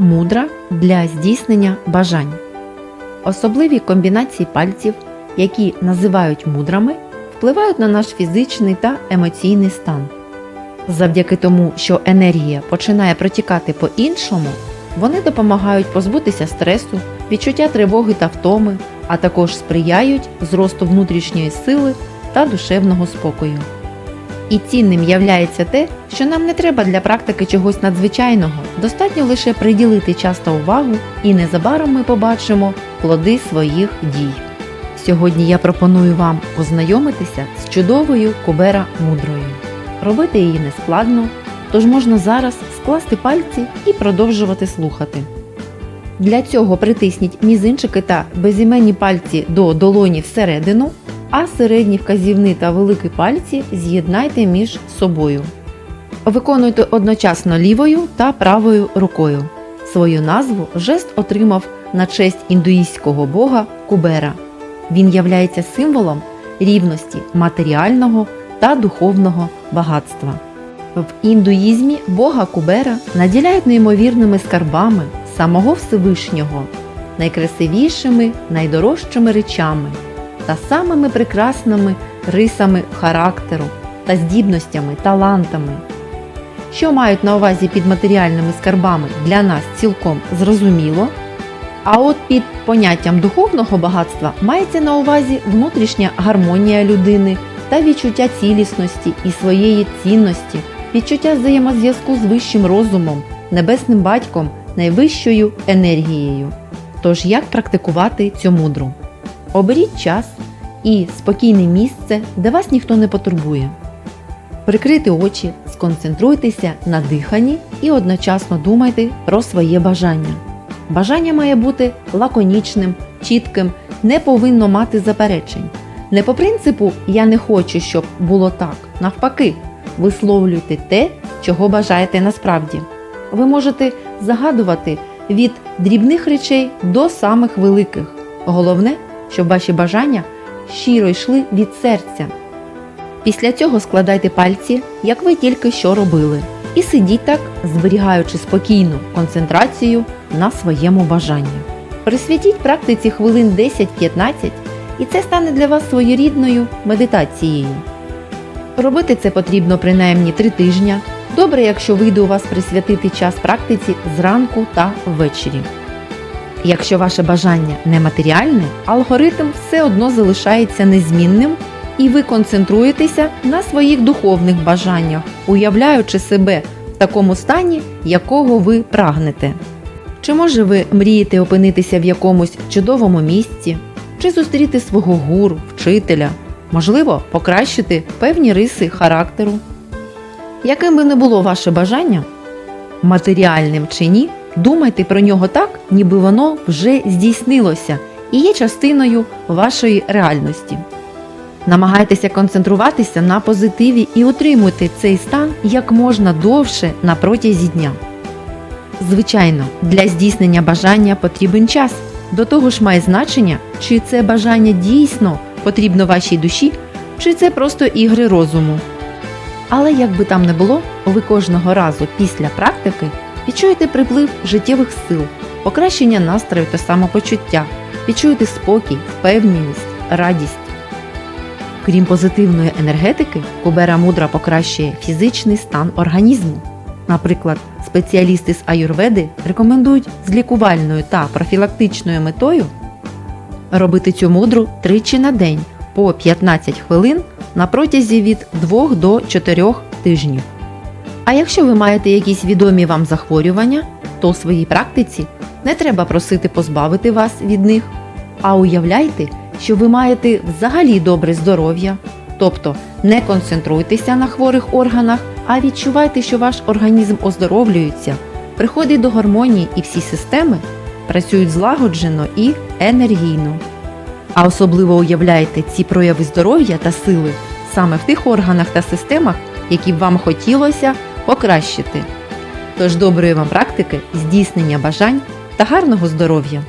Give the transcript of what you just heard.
мудра для здійснення бажань. Особливі комбінації пальців, які називають мудрами, впливають на наш фізичний та емоційний стан. Завдяки тому, що енергія починає протікати по-іншому, вони допомагають позбутися стресу, відчуття тривоги та втоми, а також сприяють зросту внутрішньої сили та душевного спокою. І цінним являється те, що нам не треба для практики чогось надзвичайного, достатньо лише приділити час та увагу, і незабаром ми побачимо плоди своїх дій. Сьогодні я пропоную вам познайомитися з чудовою кубера мудрою. Робити її не складно, тож можна зараз скласти пальці і продовжувати слухати. Для цього притисніть мізинчики та безіменні пальці до долоні всередину, а середні вказівни та великі пальці з'єднайте між собою. Виконуйте одночасно лівою та правою рукою. Свою назву жест отримав на честь індуїстського бога Кубера. Він являється символом рівності матеріального та духовного багатства. В індуїзмі бога Кубера наділяють неймовірними скарбами самого Всевишнього, найкрасивішими, найдорожчими речами та самими прекрасними рисами характеру та здібностями, талантами. Що мають на увазі під матеріальними скарбами для нас цілком зрозуміло. А от під поняттям духовного багатства мається на увазі внутрішня гармонія людини та відчуття цілісності і своєї цінності, відчуття взаємозв'язку з вищим розумом, небесним батьком, найвищою енергією. Тож як практикувати цю мудру? Оберіть час і спокійне місце, де вас ніхто не потурбує. Прикрийте очі, сконцентруйтеся на диханні і одночасно думайте про своє бажання. Бажання має бути лаконічним, чітким, не повинно мати заперечень. Не по принципу я не хочу, щоб було так. Навпаки, висловлюйте те, чого бажаєте насправді. Ви можете загадувати від дрібних речей до самих великих. Головне, щоб ваші бажання щиро йшли від серця. Після цього складайте пальці, як ви тільки що робили, і сидіть так, зберігаючи спокійну концентрацію на своєму бажанні. Присвятіть практиці хвилин 10-15, і це стане для вас своєрідною медитацією. Робити це потрібно принаймні 3 тижня. Добре, якщо вийде у вас присвятити час практиці зранку та ввечері. Якщо ваше бажання нематеріальне, алгоритм все одно залишається незмінним і ви концентруєтеся на своїх духовних бажаннях, уявляючи себе в такому стані, якого ви прагнете. Чи може ви мрієте опинитися в якомусь чудовому місці, чи зустріти свого гуру, вчителя, можливо, покращити певні риси характеру? Яким би не було ваше бажання, матеріальним чи ні, думайте про нього так, ніби воно вже здійснилося і є частиною вашої реальності. Намагайтеся концентруватися на позитиві і утримуйте цей стан як можна довше на протязі дня. Звичайно, для здійснення бажання потрібен час. До того ж має значення, чи це бажання дійсно потрібно вашій душі, чи це просто ігри розуму. Але як би там не було, ви кожного разу після практики відчуєте приплив життєвих сил, покращення настрою та самопочуття, відчуєте спокій, впевненість, радість. Крім позитивної енергетики, Кубера мудра покращує фізичний стан організму. Наприклад, спеціалісти з аюрведи рекомендують з лікувальною та профілактичною метою робити цю мудру тричі на день по 15 хвилин на протязі від 2 до 4 тижнів. А якщо ви маєте якісь відомі вам захворювання, то у своїй практиці не треба просити позбавити вас від них, а уявляйте, що ви маєте взагалі добре здоров'я, тобто не концентруйтеся на хворих органах, а відчувайте, що ваш організм оздоровлюється, приходить до гармонії і всі системи працюють злагоджено і енергійно. А особливо уявляйте ці прояви здоров'я та сили саме в тих органах та системах, які б вам хотілося покращити. Тож доброї вам практики, здійснення бажань та гарного здоров'я!